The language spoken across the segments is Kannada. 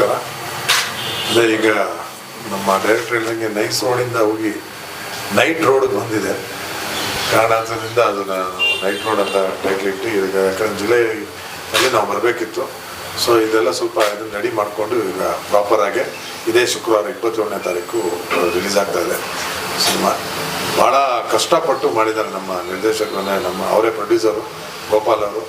ನಮಸ್ಕಾರ. ಅದೇ ಈಗ ನಮ್ಮ ಡೈರೆಕ್ಟರ್ ಹೇಳಿದಂಗೆ ನೈಸ್ ರೋಡಿಂದ ಹೋಗಿ ನೈಟ್ ರೋಡ್ಗೆ ಬಂದಿದೆ. ಕಾರಣಾಂತರದಿಂದ ಅದನ್ನು ನೈಟ್ ರೋಡ್ ಅಂತ ಟೈಟ್ಲ್ ಇಟ್ಟು ಈಗ ಯಾಕಂದ್ರೆ ಜುಲೈನಲ್ಲಿ ನಾವು ಬರಬೇಕಿತ್ತು. ಸೊ ಇದೆಲ್ಲ ಸ್ವಲ್ಪ ಇದನ್ನ ರೆಡಿ ಮಾಡಿಕೊಂಡು ಈಗ ಪ್ರಾಪರ್ ಆಗಿ ಇದೇ ಶುಕ್ರವಾರ ಇಪ್ಪತ್ತೇಳನೇ ತಾರೀಕು ರಿಲೀಸ್ ಆಗ್ತಾ ಇದೆ. ಸಿನಿಮಾ. ಭಾಳ ಕಷ್ಟಪಟ್ಟು ಮಾಡಿದ್ದಾರೆ ನಮ್ಮ ನಿರ್ದೇಶಕರನ್ನೇ, ನಮ್ಮ ಅವರೇ ಪ್ರೊಡ್ಯೂಸರು ಗೋಪಾಲ್ ಅವರು.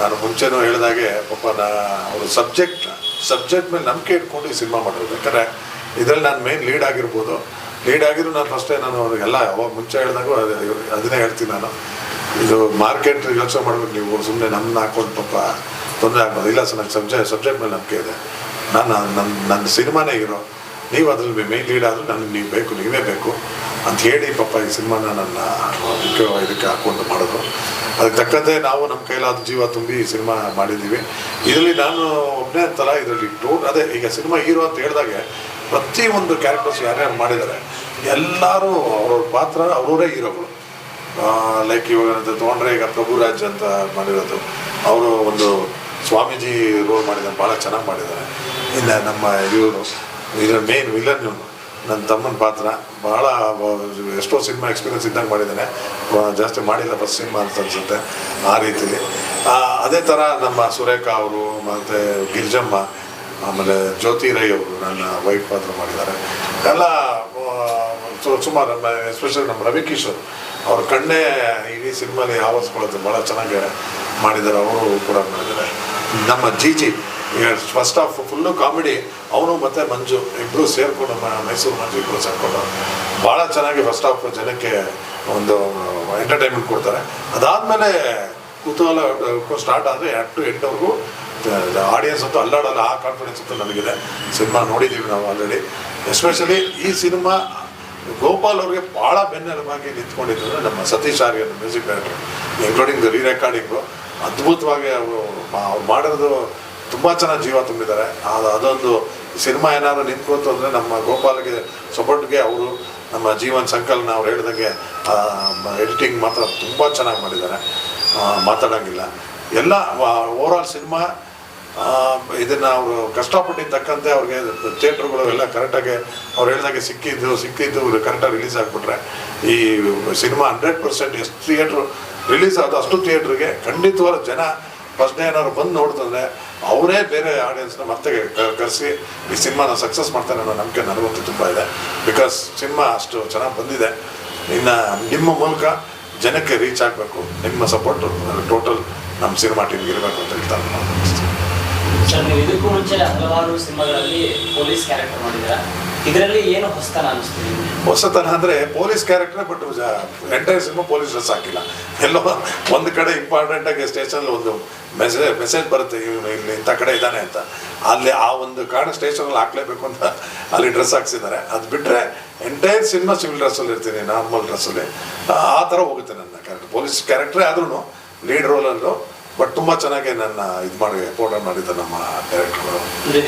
ನಾನು ಮುಂಚೆನೂ ಹೇಳಿದಾಗೆ ಪಾಪ ನಾ ಅವರು ಸಬ್ಜೆಕ್ಟ್ ಸಬ್ಜೆಕ್ಟ್ ಮೇಲೆ ನಂಬಿಕೆ ಇಟ್ಕೊಂಡು ಈ ಸಿನಿಮಾ ಮಾಡಿರೋದು ಯಾಕಂದರೆ ಇದರಲ್ಲಿ ನಾನು ಮೇನ್ ಲೀಡ್ ಆಗಿರ್ಬೋದು. ಲೀಡ್ ಆಗಿದ್ರು ನಾನು ಫಸ್ಟೇ ನಾನು ಅವ್ರಿಗೆಲ್ಲ ಅವಾಗ ಮುಂಚೆ ಹೇಳಿದಾಗ ಅದೇ- ಅದನ್ನೇ ಹೇಳ್ತೀನಿ ನಾನು. ಇದು ಮಾರ್ಕೆಟ್ ಯೋಚನೆ ಮಾಡ್ಬೇಕು ನೀವು ಸುಮ್ಮನೆ ನಮ್ಮನ್ನ ಹಾಕೊಂಡು ಪಾಪ ತೊಂದರೆ ಆಗ್ಬೋದು ಇಲ್ಲ ಸರ್ ನನ್ನ ಸಬ್ಜೆಕ್ಟ್ ಸಬ್ಜೆಕ್ಟ್ ಮೇಲೆ ನಂಬಿಕೆ ಇದೆ. ನಾನು ನನ್ನ ನನ್ನ ಸಿನಿಮಾನೇ ಇರೋ ನೀವು ಅದ್ರಲ್ಲಿ ಮೇನ್ ಲೀಡ್ ಆದರೂ ನನಗೆ ನೀವು ಬೇಕು, ನೀವೇ ಬೇಕು. ಅಂತ ಹೇಳಿ ಪಾಪ ಈ ಸಿನಿಮಾನ ನನ್ನ ಇದಕ್ಕೆ ಹಾಕ್ಕೊಂಡು ಮಾಡೋದು. ಅದಕ್ಕೆ ತಕ್ಕಂತೆ ನಾವು ನಮ್ಮ ಕೈಲಾದ ಜೀವ ತುಂಬಿ ಸಿನಿಮಾ ಮಾಡಿದ್ದೀವಿ. ಇದರಲ್ಲಿ ನಾನು ಒಬ್ಬನೇ ಅಂತಲ್ಲ ಇದರಲ್ಲಿ ಟೋಟ್ ಅದೇ ಈಗ ಸಿನಿಮಾ ಹೀರೋ ಅಂತ ಹೇಳಿದಾಗೆ ಒಂದು ಕ್ಯಾರೆಕ್ಟರ್ಸ್ ಯಾರ್ಯಾರು ಮಾಡಿದ್ದಾರೆ, ಎಲ್ಲರೂ ಅವ್ರವ್ರ ಪಾತ್ರ ಅವರವರೇ ಹೀರೋಗಳು. ಲೈಕ್ ಇವಾಗ ತೊಗೊಂಡ್ರೆ ಈಗ ಪ್ರಭುರಾಜ್ ಅಂತ ಮಾಡಿರೋದು, ಅವರು ಒಂದು ಸ್ವಾಮೀಜಿ ರೋಲ್ ಮಾಡಿದ್ದಾರೆ ಭಾಳ ಚೆನ್ನಾಗಿ ಮಾಡಿದ್ದಾರೆ. ಇಲ್ಲ ನಮ್ಮ ಇವರು ಇದರ ಮೇನ್ ವಿಲನ್ ಇವನು. ನನ್ನ ತಮ್ಮನ ಪಾತ್ರ ಭಾಳ ಎಷ್ಟೋ ಸಿನಿಮಾ ಎಕ್ಸ್ಪೀರಿಯನ್ಸ್ ಇದ್ದಂಗೆ ಮಾಡಿದ್ದಾನೆ. ಜಾಸ್ತಿ ಮಾಡಿಲ್ಲ ಫಸ್ಟ್ ಸಿನಿಮಾ ಅಂತ ಅನ್ಸುತ್ತೆ ಆ ರೀತಿಲಿ. ಅದೇ ಥರ ನಮ್ಮ ಸುರೇಖಾ ಅವರು ಮತ್ತು ಗಿರಿಜಮ್ಮ, ಆಮೇಲೆ ಜ್ಯೋತಿ ರೈ ಅವರು ನನ್ನ ವೈಫ್ ಪಾತ್ರ ಮಾಡಿದ್ದಾರೆ. ಎಲ್ಲ ಸುಮಾರು ನಮ್ಮ ಎಸ್ಪೆಷಲಿ ನಮ್ಮ ರವಿಕಿಶೋರ್ ಅವ್ರ ಕಣ್ಣೇ ಇಡೀ ಸಿನಿಮಾಲಿ ಆವರಿಸ್ಕೊಳ್ಳೋದು ಭಾಳ ಚೆನ್ನಾಗಿ ಮಾಡಿದ್ದಾರೆ. ಅವರು ಕೂಡ ಮಾಡಿದ್ದಾರೆ. ನಮ್ಮ G G first of full comedy ಅವನು ಮತ್ತು ಮಂಜು ಇಬ್ಬರು ಸೇರಿಕೊಂಡು ಮೈಸೂರು ಮಂಜು ಇಬ್ಬರು ಸೇರಿಕೊಂಡು ಭಾಳ ಚೆನ್ನಾಗಿ ಫಸ್ಟ್ ಆಫ್ ಜನಕ್ಕೆ ಒಂದು ಎಂಟರ್ಟೈನ್ಮೆಂಟ್ ಕೊಡ್ತಾರೆ. ಅದಾದಮೇಲೆ ಕುತೂಹಲ ಸ್ಟಾರ್ಟ್ ಆದರೆ ಎರಡು ಟು ಎಂಟವರೆಗೂ ಆಡಿಯನ್ಸ್ ಅಂತೂ ಅಲ್ಲಾಡಲ್ಲ, ಆ ಕಾನ್ಫಿಡೆನ್ಸ್ ಅಂತೂ ನನಗಿದೆ ಸಿನಿಮಾ ನೋಡಿದ್ದೀವಿ ನಾವು ಆಲ್ರೆಡಿ ಎಸ್ಪೆಷಲಿ ಈ ಸಿನಿಮಾ, ಗೋಪಾಲ್ ಅವ್ರಿಗೆ ಭಾಳ ಬೆನ್ನೆಲುಬಾಗಿ ನಿಂತ್ಕೊಂಡಿದ್ರು ನಮ್ಮ Satish Arya music director including the re recording ಅದ್ಭುತವಾಗಿ ಅವ್ರು ಮಾಡಿರೋದು ತುಂಬ ಚೆನ್ನಾಗಿ ಜೀವ ತುಂಬಿದ್ದಾರೆ. ಅದು ಅದೊಂದು ಸಿನಿಮಾ ಏನಾದ್ರು ನಿಂತ್ಕೊತು ಅಂದರೆ ನಮ್ಮ ಗೋಪಾಲ್ಗೆ ಸಪೋರ್ಟ್ಗೆ ಅವರು ನಮ್ಮ ಜೀವನ್ ಸಂಕಲ್ನ ಅವ್ರು ಹೇಳಿದಂಗೆ ಎಡಿಟಿಂಗ್ ಮಾತ್ರ ತುಂಬ ಚೆನ್ನಾಗಿ ಮಾಡಿದ್ದಾರೆ. ಮಾತಾಡೋಂಗಿಲ್ಲ. ಎಲ್ಲ ಓವರಾಲ್ ಸಿನಿಮಾ ಇದನ್ನು ಅವರು ಕಷ್ಟಪಟ್ಟಿದ್ದ ತಕ್ಕಂತೆ ಅವ್ರಿಗೆ ಥಿಯೇಟ್ರುಗಳು ಎಲ್ಲ ಕರೆಕ್ಟಾಗಿ ಅವ್ರು ಹೇಳಿದಾಗೆ ಸಿಕ್ಕಿದ್ದು ಸಿಕ್ಕಿದ್ದು ಕರೆಕ್ಟಾಗಿ ರಿಲೀಸ್ ಆಗಿಬಿಟ್ರೆ, ಈ ಸಿನಿಮಾ ಹಂಡ್ರೆಡ್ ಪರ್ಸೆಂಟ್ ಎಷ್ಟು ಥಿಯೇಟ್ರು ರಿಲೀಸ್ ಆದ ಅಷ್ಟು ಥಿಯೇಟ್ರಿಗೆ ಖಂಡಿತವಾದ ಜನ ಫಸ್ಟ್ ಏನಾದ್ರು ಬಂದು ನೋಡ್ತಂದ್ರೆ ಅವರೇ ಬೇರೆ ಆಡಿಯನ್ಸ್ನ ಮತ್ತೆ ಕರೆಸಿ ಈ ಸಿನಿಮಾನ ಸಕ್ಸಸ್ ಮಾಡ್ತಾರೆ ಅನ್ನೋ ನಂಬಿಕೆ ನನಗಂತೂ ತುಂಬ ಇದೆ. ಬಿಕಾಸ್ ಸಿನಿಮಾ ಅಷ್ಟು ಚೆನ್ನಾಗಿ ಬಂದಿದೆ. ಇನ್ನು ನಿಮ್ಮ ಮೂಲಕ ಜನಕ್ಕೆ ರೀಚ್ ಆಗಬೇಕು. ನಿಮ್ಮ ಸಪೋರ್ಟು ಟೋಟಲ್ ನಮ್ಮ ಸಿನಿಮಾ ಟೀಮ್ಗೆ ಇರಬೇಕು ಅಂತ ಸರ್ ಇದಕ್ಕೂ ಮುಂಚೆ ಹಲವಾರು ಸಿನಿಮಾಗಳಲ್ಲಿ ಪೊಲೀಸ್ ಕ್ಯಾರೆಕ್ಟರ್ ಮಾಡಿದ್ದೀರಾ? ಇದರಲ್ಲಿ ಏನು ಹೊಸತನ ಅನಿಸ್ತೀವಿ ಹೊಸತನ ಅಂದರೆ police character but entire cinema police dress ಹಾಕಿಲ್ಲ. ಎಲ್ಲೋ ಒಂದು ಕಡೆ ಇಂಪಾರ್ಟೆಂಟ್ ಆಗಿ ಸ್ಟೇಷನ್ ಒಂದು ಮೆಸೇಜ್ ಮೆಸೇಜ್ ಬರುತ್ತೆ, ಇವನು ಇಲ್ಲಿ ಇಂಥ ಕಡೆ ಇದ್ದಾನೆ ಅಂತ. ಅಲ್ಲಿ ಆ ಒಂದು ಕಾರಣ ಸ್ಟೇಷನಲ್ಲಿ ಹಾಕ್ಲೇಬೇಕು ಅಂತ ಅಲ್ಲಿ ಡ್ರೆಸ್ ಹಾಕ್ಸಿದ್ದಾರೆ. ಅದು ಬಿಟ್ಟರೆ ಎಂಟೈರ್ ಸಿನಿಮಾ ಸಿವಿಲ್ ಡ್ರೆಸ್ಸಲ್ಲಿ ಇರ್ತೀನಿ ನಾರ್ಮಲ್ ಡ್ರೆಸ್ಸಲ್ಲಿ ಆ ಥರ ಹೋಗುತ್ತೆ ನನ್ನ ಕ್ಯಾರೆಕ್ಟರ್ ಪೊಲೀಸ್ ಕ್ಯಾರೆಕ್ಟ್ರೇ ಆದ್ರೂ ಲೀಡ್ ರೋಲಲ್ಲೂ ಬಟ್ ತುಂಬ ಚೆನ್ನಾಗಿ ನನ್ನ ಇದು ಮಾಡಿ ಪೋರ್ಟಲ್ ಮಾಡಿದ್ದ ನಮ್ಮ ಡೈರೆಕ್ಟರ್ಗಳು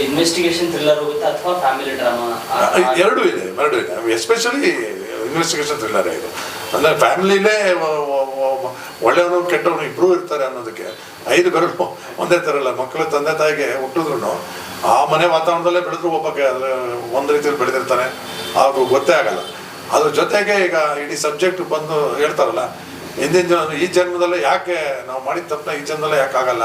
ಇನ್ವೆಸ್ಟಿಗೇಷನ್ ಥ್ರಿಲ್ಲರ್ ಹೋಗುತ್ತೆ ಅಥವಾ ಫ್ಯಾಮಿಲಿ ಡ್ರಾಮಾ ಎರಡೂ ಇದೆ ಎರಡೂ ಇದೆ. ಎಸ್ಪೆಷಲಿ ಇನ್ವೆಸ್ಟಿಗೇಷನ್ ಥ್ರಿಲ್ಲರ್ ಇದು. ಅಂದರೆ ಫ್ಯಾಮಿಲಿಲೇ ಒಳ್ಳೆಯವನು ಕೆಟ್ಟವನು ಇಬ್ಬರೂ ಇರ್ತಾರೆ ಅನ್ನೋದಕ್ಕೆ ಐದು ಬೆರಳು. ಒಂದೇ ಥರ ಇಲ್ಲ ಮಕ್ಕಳು ತಂದೆ ತಾಯಿಗೆ ಹುಟ್ಟಿದ್ರು ಆ ಮನೆ ವಾತಾವರಣದಲ್ಲೇ ಬೆಳೆದ್ರು ಒಬ್ಬ ಒಂದು ರೀತಿಯಲ್ಲಿ ಬೆಳೆದಿರ್ತಾನೆ. ಹಾಗೂ ಗೊತ್ತೇ ಆಗಲ್ಲ. ಅದ್ರ ಜೊತೆಗೆ ಈಗ ಇಡೀ ಸಬ್ಜೆಕ್ಟ್ ಬಂದು ಹೇಳ್ತಾರಲ್ಲ ಹಿಂದಿನ ಜನ ಈ ಜನ್ಮದಲ್ಲೇ ಯಾಕೆ ನಾವು ಮಾಡಿದ ತಪ್ಪನ್ನ ಈ ಜನ್ಮದಲ್ಲೇ ಯಾಕೆ ಆಗಲ್ಲ?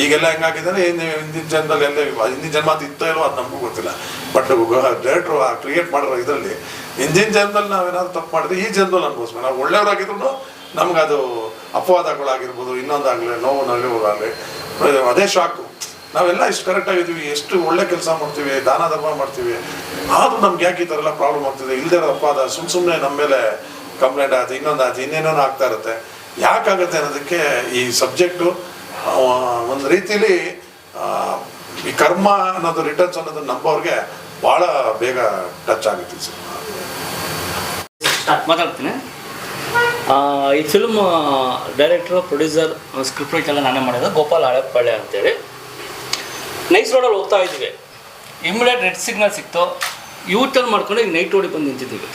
ಈಗೆಲ್ಲ ಹೆಂಗಾಗಿದ್ದಾರೆ? ಹಿಂದೆ, ಹಿಂದಿನ ಜನ್ಮದಲ್ಲಿ ಎಲ್ಲ ಹಿಂದಿನ ಜನ್ಮ ಅದು ಇತ್ತೋ ಇಲ್ಲೋ ಅದು ನಮಗೂ ಗೊತ್ತಿಲ್ಲ. ಬಟ್ ಡೈರೆಕ್ಟ್ರು ಆ ಕ್ರಿಯೇಟ್ ಮಾಡಿರೋ ಇದರಲ್ಲಿ ಹಿಂದಿನ ಜನ್ಮದಲ್ಲಿ ನಾವೇನಾದ್ರು ತಪ್ಪು ಮಾಡಿದ್ರೆ ಈ ಜನ್ಮದಲ್ಲಿ ಅನ್ಭವಿಸ್ಬೇಕು. ನಾವು ಒಳ್ಳೆಯವರಾಗಿದ್ರು ನಮ್ಗೆ ಅದು ಅಪವಾದಗಳಾಗಿರ್ಬೋದು, ಇನ್ನೊಂದಾಗಲಿ ನೋವು ನಲಿವುಗಳಾಗಲಿ ಅದೇ ಶಾಕು ನಾವೆಲ್ಲ ಇಷ್ಟು ಕರೆಕ್ಟ್ ಆಗಿದ್ದೀವಿ ಎಷ್ಟು ಒಳ್ಳೆ ಕೆಲಸ ಮಾಡ್ತೀವಿ, ದಾನ ಧರ್ಮ ಮಾಡ್ತೀವಿ. ಆದ್ರೂ ನಮ್ಗೆ ಯಾಕೆ ಈ ಥರ ಎಲ್ಲ ಪ್ರಾಬ್ಲಮ್ ಆಗ್ತಿದೆ? ಇರೋ ಅಪವಾದ ಸುಮ್ಮ ಸುಮ್ಮನೆ ನಮ್ಮ ಮೇಲೆ ಕಂಪ್ಲೇಂಟ್ ಆಯ್ತು, ಇನ್ನೊಂದು ಆಯ್ತು, ಇನ್ನೇನೋ ಆಗ್ತಾ ಇರುತ್ತೆ. ಯಾಕಾಗುತ್ತೆ ಅನ್ನೋದಕ್ಕೆ ಈ ಸಬ್ಜೆಕ್ಟು ಒಂದು ರೀತಿಲಿ ಈ ಕರ್ಮ ಅನ್ನೋದು ರಿಟರ್ನ್ಸ್ ಅನ್ನೋದು ನಂಬೋರ್ಗೆ ಭಾಳ ಬೇಗ ಟಚ್ ಆಗುತ್ತೆ ಸಿನಿಮಾ. ಮಾತಾಡ್ತೀನಿ. ಈ film director producer script write ಎಲ್ಲ ನಾನೇ ಮಾಡಿದ್ದೆ ಗೋಪಾಲ್ ಹಳೆಪಳ್ಳೆ ಅಂತೇಳಿ. ನೈಸ್ ರೋಡಲ್ಲಿ ಹೋಗ್ತಾ ಇದ್ದೀವಿ ಇಮಿಡಿಯೇಟ್ ರೆಡ್ ಸಿಗ್ನಲ್ ಸಿಕ್ತು. ಯೂ ಟರ್ನ್ ಮಾಡ್ಕೊಂಡು ಈಗ ನೈಟ್ ರೋಡಿಗೆ ಬಂದು ನಿಂತಿದ್ದೀವಿ.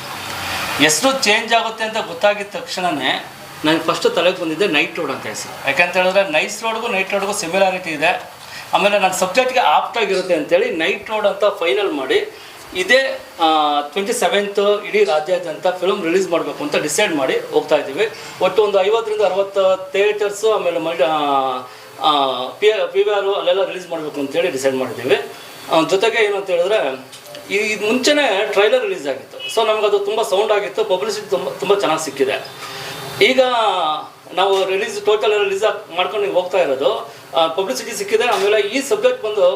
ಹೆಸರು ಚೇಂಜ್ ಆಗುತ್ತೆ ಅಂತ ಗೊತ್ತಾಗಿದ ತಕ್ಷಣವೇ ನನಗೆ ಫಸ್ಟ್ ತಲೆಗೆ ಬಂದಿದ್ದೆ ನೈಟ್ ರೋಡ್ ಅಂತ ಹೆಸರು. ಯಾಕಂತ ಹೇಳಿದ್ರೆ ನೈಸ್ ರೋಡ್ಗೂ ನೈಟ್ ರೋಡ್ಗೂ ಸಿಮಿಲಾರಿಟಿ ಇದೆ. ಆಮೇಲೆ ನನ್ನ ಸಬ್ಜೆಕ್ಟ್ಗೆ ಆಪ್ಟ್ ಆಗಿರುತ್ತೆ ಅಂತೇಳಿ ನೈಟ್ ರೋಡ್ ಅಂತ ಫೈನಲ್ ಮಾಡಿ ಇದೇ ಟ್ವೆಂಟಿ ಸೆವೆಂತು ಇಡೀ ರಾಜ್ಯಾದ್ಯಂತ ಫಿಲಮ್ ರಿಲೀಸ್ ಮಾಡಬೇಕು ಅಂತ ಡಿಸೈಡ್ ಮಾಡಿ ಹೋಗ್ತಾ ಇದ್ದೀವಿ. ಒಟ್ಟು ಒಂದು ಐವತ್ತರಿಂದ ಅರವತ್ತು ಥಿಯೇಟರ್ಸು ಆಮೇಲೆ ಮಲ್ಟಿ ಪಿ ಪಿ ವಿ ಆರು ಅಲ್ಲೆಲ್ಲ ರಿಲೀಸ್ ಮಾಡಬೇಕು ಅಂತೇಳಿ ಡಿಸೈಡ್ ಮಾಡಿದ್ದೀವಿ. ಜೊತೆಗೆ ಏನು ಅಂತ ಹೇಳಿದ್ರೆ ಈ ಮುಂಚೆನೆ ಮುಂಚೆನೇ ಟ್ರೈಲರ್ ರಿಲೀಸ್ ಆಗಿತ್ತು. ಸೊ ನಮಗದು ತುಂಬ ಸೌಂಡ್ ಆಗಿತ್ತು ಪಬ್ಲಿಸಿಟಿ ತುಂಬ ತುಂಬ ಚೆನ್ನಾಗಿ ಸಿಕ್ಕಿದೆ. ಈಗ ನಾವು ರಿಲೀಸ್ ಟೋಟಲ್ ರಿಲೀಸ್ ಮಾಡ್ಕೊಂಡು ಹೋಗ್ತಾ ಇರೋದು ಪಬ್ಲಿಸಿಟಿ ಸಿಕ್ಕಿದೆ, ಆಮೇಲೆ ಈ ಸಬ್ಜೆಕ್ಟ್ ಬಂದು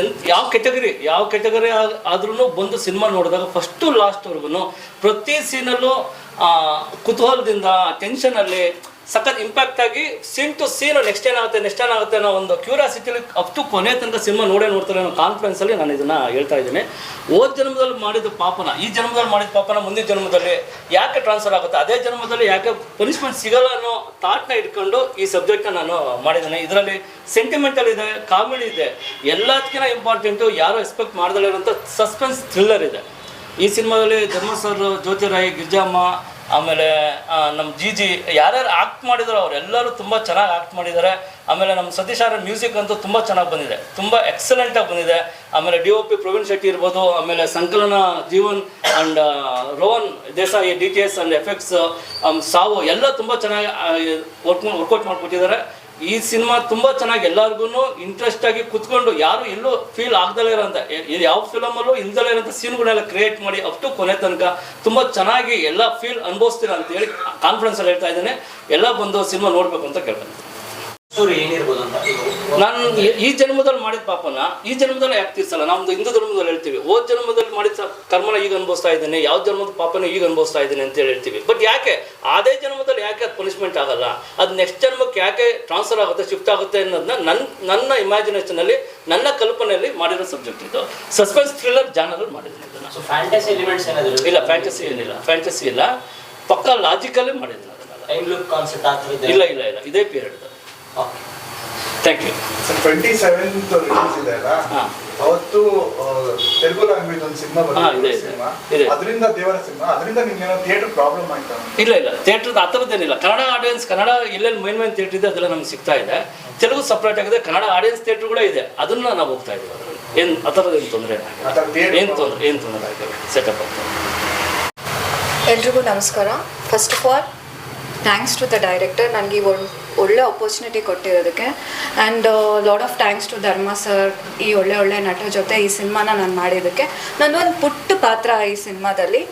ಎಂತ ಯಾವ ಕೆಟಗರಿ ಯಾವ ಕೆಟಗರಿ ಆದ್ರೂ ಬಂದು ಸಿನಿಮಾ ನೋಡಿದಾಗ ಫಸ್ಟು ಲಾಸ್ಟ್ವರೆಗೂ ಪ್ರತಿ ಸೀನಲ್ಲೂ ಕುತೂಹಲದಿಂದ ಟೆನ್ಷನಲ್ಲಿ ಸಖತ್ ಇಂಪ್ಯಾಕ್ಟ್ ಆಗಿ ಸೀನ್ ಟು ಸೀನ್ ನೆಕ್ಸ್ಟ್ ಏನಾಗುತ್ತೆ ನೆಕ್ಸ್ಟ್ ಏನಾಗುತ್ತೆ ಅನ್ನೋ ಒಂದು ಕ್ಯೂರಿಯಾಸಿಟಿಲಿ ಅಪ್ ಟು ಕೊನೆ ತನಕ ಸಿನಿಮಾ ನೋಡೇ ನೋಡ್ತಾರೆ ಅನ್ನೋ ಕಾನ್ಫಿಡೆನ್ಸಲ್ಲಿ ನಾನು ಇದನ್ನು ಹೇಳ್ತಾ ಇದ್ದೀನಿ. ಓದ್ ಜನ್ಮದಲ್ಲಿ ಮಾಡಿದ ಪಾಪನ, ಈ ಜನ್ಮದಲ್ಲಿ ಮಾಡಿದ ಪಾಪನ ಮುಂದಿನ ಜನ್ಮದಲ್ಲಿ ಯಾಕೆ ಟ್ರಾನ್ಸ್ಫರ್ ಆಗುತ್ತೆ, ಅದೇ ಜನ್ಮದಲ್ಲಿ ಯಾಕೆ ಪನಿಷ್ಮೆಂಟ್ ಸಿಗಲ್ಲ ಅನ್ನೋ ಥಾಟ್ನ ಇಟ್ಕೊಂಡು ಈ ಸಬ್ಜೆಕ್ಟ್ನ ನಾನು ಮಾಡಿದ್ದೇನೆ. ಇದರಲ್ಲಿ ಸೆಂಟಿಮೆಂಟಲ್ ಇದೆ ಕಾಮಿಡಿ ಇದೆ, ಎಲ್ಲದಕ್ಕಿಂತ ಇಂಪಾರ್ಟೆಂಟು ಯಾರು ಎಕ್ಸ್ಪೆಕ್ಟ್ ಮಾಡ್ದಲೇ ಇರೋಂಥ ಸಸ್ಪೆನ್ಸ್ ಥ್ರಿಲ್ಲರ್ ಇದೆ. ಈ ಸಿನಿಮಾದಲ್ಲಿ ಧರ್ಮ ಸರ್, ಜ್ಯೋತಿರಾಯ್, ಗಿರ್ಜಮ್ಮ ಆಮೇಲೆ ನಮ್ಮ ಜಿ ಜಿ ಯಾರ್ಯಾರು ಆ್ಯಕ್ಟ್ ಮಾಡಿದ್ರು ಅವರೆಲ್ಲರೂ ತುಂಬ ಚೆನ್ನಾಗಿ ಆ್ಯಕ್ಟ್ ಮಾಡಿದ್ದಾರೆ. ಆಮೇಲೆ ನಮ್ಮ ಸತೀಶ್ ಅವರ ಮ್ಯೂಸಿಕ್ ಅಂತೂ ತುಂಬ ಚೆನ್ನಾಗಿ ಬಂದಿದೆ. ತುಂಬ ಎಕ್ಸಲೆಂಟಾಗಿ ಬಂದಿದೆ. ಆಮೇಲೆ D O P Praveen Shetty ಇರ್ಬೋದು, ಆಮೇಲೆ ಸಂಕಲನ Jeevan and Rohan Desai D T S and effects ಸಾವು, ಎಲ್ಲ ತುಂಬ ಚೆನ್ನಾಗಿ ವರ್ಕ್ ವರ್ಕೌಟ್ ಮಾಡಿಕೊಟ್ಟಿದ್ದಾರೆ. ಈ ಸಿನಿಮಾ ತುಂಬಾ ಚೆನ್ನಾಗಿ ಎಲ್ಲರಿಗೂ ಇಂಟ್ರೆಸ್ಟ್ ಆಗಿ ಕುತ್ಕೊಂಡು ಯಾರು ಎಲ್ಲೂ ಫೀಲ್ ಆಗ್ದಲೇ ಇರೋಂಥ ಯಾವ ಫಿಲಮ್ ಫಿಲಮಲ್ಲೂ ಇಲ್ದಲೇ ಇರೋಂಥ ಸೀನ್ಗಳನ್ನೆಲ್ಲ ಕ್ರಿಯೇಟ್ ಮಾಡಿ ಅಪ್ ಟು ಕೊನೆ ತನಕ ತುಂಬಾ ಚೆನ್ನಾಗಿ ಎಲ್ಲ ಫೀಲ್ ಅನುಭವಿಸ್ತೀರಾ ಅಂತ ಹೇಳಿ ಕಾನ್ಫಿಡೆನ್ಸ್ ಅಲ್ಲಿ ಹೇಳ್ತಾ ಇದ್ದೇನೆ. ಎಲ್ಲ ಬಂದು ಸಿನಿಮಾ ನೋಡಬೇಕು ಅಂತ ಕೇಳ್ತೀನಿ ಏನಿರ್ಬೋದು ಅಂತ ನಾನು ಈ- ಜನ್ಮದಲ್ಲಿ ಮಾಡಿದ ಪಾಪನ ಈ ಜನ್ಮದಲ್ಲಿ ಯಾಕೆ ತೀರ್ಸಲ್ಲ ನಮ್ದು ಹಿಂದೂ ಧರ್ಮದಲ್ಲಿ ಹೇಳ್ತೀವಿ. ಓ ಜನ್ಮದಲ್ಲಿ ಮಾಡಿದ ಕರ್ಮನ ಈಗ ಅನುಭವಿಸ್ತಾ ಇದ್ದೇನೆ ಯಾವ ಜನ್ಮದ ಪಾಪನ ಈಗ ಅನುಭವಿಸ್ತಾ ಇದ್ದೇನೆ ಅಂತ ಹೇಳಿ ಹೇಳ್ತೀವಿ. ಬಟ್ ಯಾಕೆ? ಅದೇ ಜನ್ಮದಲ್ಲಿ ಯಾಕೆ ಅದು ಪನಿಷ್ಮೆಂಟ್ ಆಗಲ್ಲ? ಅದು ನೆಕ್ಸ್ಟ್ ಜನ್ಮಕ್ಕೆ ಯಾಕೆ ಟ್ರಾನ್ಸ್ಫರ್ ಆಗುತ್ತೆ ಶಿಫ್ಟ್ ಆಗುತ್ತೆ ಅನ್ನೋದನ್ನ ನನ್ನ ನನ್ನ ಇಮ್ಯಾಜಿನೇಷನಲ್ಲಿ ನನ್ನ ಕಲ್ಪನೆಯಲ್ಲಿ ಮಾಡಿರೋ ಸಬ್ಜೆಕ್ಟ್ ಇದು. ಸಸ್ಪೆನ್ಸ್ ಥ್ರಿಲ್ಲರ್ ಜಾನರಲ್ಲಿ ಮಾಡಿದ್ದೀನಿ ಇಲ್ಲ ಫ್ಯಾಂಟಸಿ ಏನಿಲ್ಲ. ಫ್ಯಾಂಟಸಿ ಇಲ್ಲ. ಪಕ್ಕ ಲಾಜಿಕಲ್ಲೇ ಮಾಡಿದ್ರು ಇಲ್ಲ ಇಲ್ಲ ಇಲ್ಲ. ಇದೇ period okay thank you twenty seventh release ಇದೆ ಅಲ್ಲ? ಹಾ. ಅವತ್ತು ತೆಲುಗು ಲ್ಯಾಂಗ್ವೇಜ್ ಒಂದು ಸಿನಿಮಾ ಇದೆ. ಸಿನಿಮಾ. ಇದೆ. ಅದರಿಂದ ದೇವರ ಸಿನಿಮಾ. ಅದರಿಂದ ನಿಮ್ಗೆ ಏನೋ ಥಿಯೇಟರ್ ಪ್ರಾಬ್ಲಮ್ ಆಯ್ತಾ? ಇಲ್ಲ ಇಲ್ಲ. ಥಿಯೇಟ್ರದ್ದು ಆ ಥರದ್ದೇನಿಲ್ಲ ಕನ್ನಡ ಆಡಿಯನ್ಸ್ ಕನ್ನಡ ಎಲ್ಲೆಲ್ಲಿ ಮೈನ್ ಮೈನ್ ಥಿಯೇಟ್ರ್ ಇದೆ ಅದೆಲ್ಲ ನಮ್ಗೆ ಸಿಗ್ತಾ ಇದೆ. ತೆಲುಗು ಸಪ್ರೇಟ್ ಆಗಿದೆ ಕನ್ನಡ ಆಡಿಯನ್ಸ್ ಥಿಯೇಟರ್ ಕೂಡ ಇದೆ. ಅದನ್ನ ನಾವು ಹೋಗ್ತಾ ಇದೀವಿ ಅದರಲ್ಲಿ. ಏನು ಆ ಥರದ್ದು ಏನು ತೊಂದರೆ ಆ ಥರ ಏನು ತೊಂದರೆ ಏನು ತೊಂದರೆ ಆಗಿಲ್ಲ ಸೆಟಪ್ ಆಗ್ತದೆ ಎಲ್ರಿಗೂ ನಮಸ್ಕಾರ. First of all thanks to the director ನನಗೆ ಒಂದು ಒಳ್ಳೆ opportunity ಕೊಟ್ಟಿರೋದಕ್ಕೆ. And lot of thanks to Dharma sir ಈ ಒಳ್ಳೆ ಒಳ್ಳೆ ನಟ ಜೊತೆ ಈ ಸಿನಿಮಾನ ನಾನು ಮಾಡಿದ್ದಕ್ಕೆ. ನನ್ನೊಂದು ಪುಟ್ಟ ಪಾತ್ರ ಈ ಸಿನಿಮಾದಲ್ಲಿ.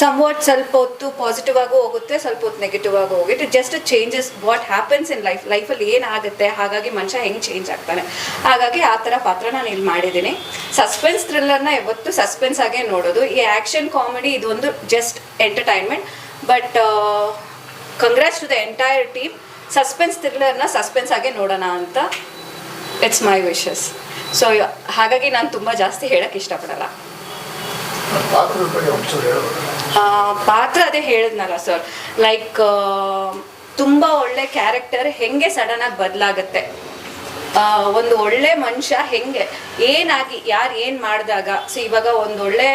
ಸಮ್ವಾಟ್ ಸ್ವಲ್ಪ ಹೊತ್ತು ಪಾಸಿಟಿವ್ ಆಗೂ ಹೋಗುತ್ತೆ, ಸ್ವಲ್ಪ ಹೊತ್ತು ನೆಗೆಟಿವ್ ಆಗೂ ಹೋಗುತ್ತೆ. Just changes what happens in life ಲೈಫಲ್ಲಿ ಏನಾಗುತ್ತೆ, ಹಾಗಾಗಿ ಮನುಷ್ಯ ಹೆಂಗೆ ಚೇಂಜ್ ಆಗ್ತಾನೆ. ಹಾಗಾಗಿ ಆ ಥರ ಪಾತ್ರ ನಾನು ಇಲ್ಲಿ ಮಾಡಿದ್ದೀನಿ. ಸಸ್ಪೆನ್ಸ್ ಥ್ರಿಲ್ಲರ್ನ ಯಾವತ್ತು ಸಸ್ಪೆನ್ಸ್ ಆಗೇ ನೋಡೋದು. ಈ ಆ್ಯಕ್ಷನ್ ಕಾಮಿಡಿ ಇದೊಂದು just entertainment but congrats to the entire team suspense ಥ್ರಿಲ್ಲರ್ನ suspense ಆಗೇ ನೋಡೋಣ ಅಂತ ಇಟ್ಸ್ ಮೈ ವಿಶಸ್ ಸೊ ಹಾಗಾಗಿ ನಾನು ತುಂಬ ಜಾಸ್ತಿ ಹೇಳಕ್ಕೆ ಇಷ್ಟಪಡಲ್ಲ. ಪಾತ್ರ ಅದೇ ಹೇಳಿದ್ನಲ್ಲ ಸರ್ ಲೈಕ್ ತುಂಬ ಒಳ್ಳೆ ಕ್ಯಾರೆಕ್ಟರ್ ಹೆಂಗೆ ಸಡನ್ ಆಗಿ ಬದಲಾಗತ್ತೆ. ಒಂದು ಒಳ್ಳೆ ಮನುಷ್ಯ ಹೆಂಗೆ ಏನಾಗಿ ಯಾರು ಏನು ಮಾಡಿದಾಗ ಸೊ ಇವಾಗ ಒಂದು ಒಳ್ಳೆ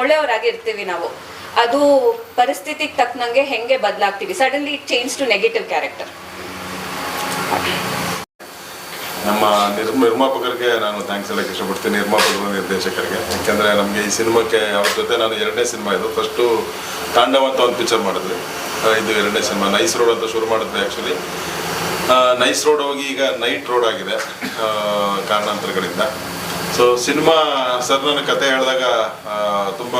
ಒಳ್ಳೆಯವರಾಗಿ ಇರ್ತೀವಿ ನಾವು. ಅದು ಪರಿಸ್ಥಿತಿಗೆ ತಕ್ಕನಂಗೆ ಹೆಂಗೆ ಬದಲಾಗ್ತೀವಿ? Suddenly change to negative character ನಮ್ಮ ನಿರ್ ನಿರ್ಮಾಪಕರಿಗೆ ನಾನು ಥ್ಯಾಂಕ್ಸ್ ಹೇಳಕ್ಕೆ ಇಷ್ಟಪಡ್ತೀನಿ, ನಿರ್ಮಾಪಕರು, ನಿರ್ದೇಶಕರಿಗೆ. ಯಾಕೆಂದರೆ ನಮಗೆ ಈ ಸಿನಿಮಾಕ್ಕೆ ಅವ್ರ ಜೊತೆ ನಾನು ಎರಡನೇ ಸಿನಿಮಾ ಇದು. ಫಸ್ಟು ತಾಂಡವ ಅಂತ ಒಂದು ಪಿಕ್ಚರ್ ಮಾಡಿದ್ವಿ. ಇದು ಎರಡನೇ ಸಿನಿಮಾ. ನೈಸ್ ರೋಡ್ ಅಂತ ಶುರು ಮಾಡಿದ್ವಿ ಆ್ಯಕ್ಚುಲಿ ನೈಸ್ ರೋಡ್ ಹೋಗಿ ಈಗ ನೈಟ್ ರೋಡ್ ಆಗಿದೆ ಕಾರಣಾಂತರಗಳಿಂದ. ಸೊ ಸಿನಿಮಾ ಸರ್ ನನ್ನ ಕತೆ ಹೇಳಿದಾಗ ತುಂಬ